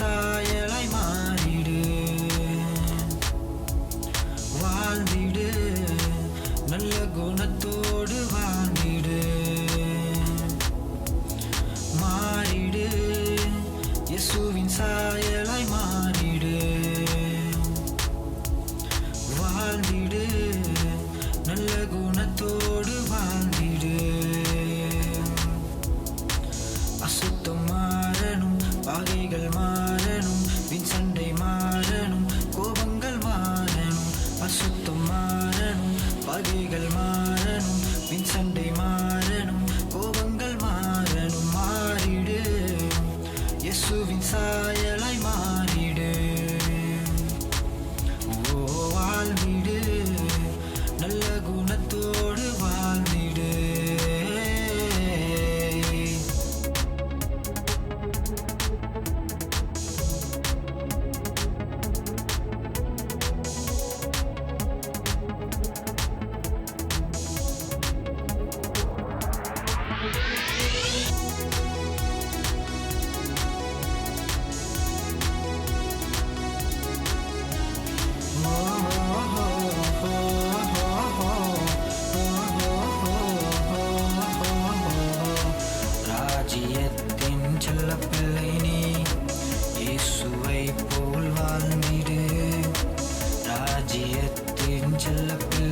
இயேசுவின் சாயலாய் மாறிடு. வாழ்ந்திடு. நல்ல குணத்தோடு வாழ்ந்திடு. மாறிடு. இயேசுவின் சாயலாய் மாறிடு. வாழ்ந்திடு. நல்ல குணத்தோடு வாழ்ந்திடு. அசுத்தம் மாறணும் பாகைகள் மாறணும் வின் சண்டை மாறணும் கோபங்கள் மாறணும் அசுத்தம் மாறணும் பகைகள் மாறணும் வின் சண்டை மாறணும். ராஜ்யத்தின் செல்ல பிள்ளை நீ இயேசுவை போல் வாழ்ந்திடு. ராஜ்யத்தின் செல்ல பிள்ளை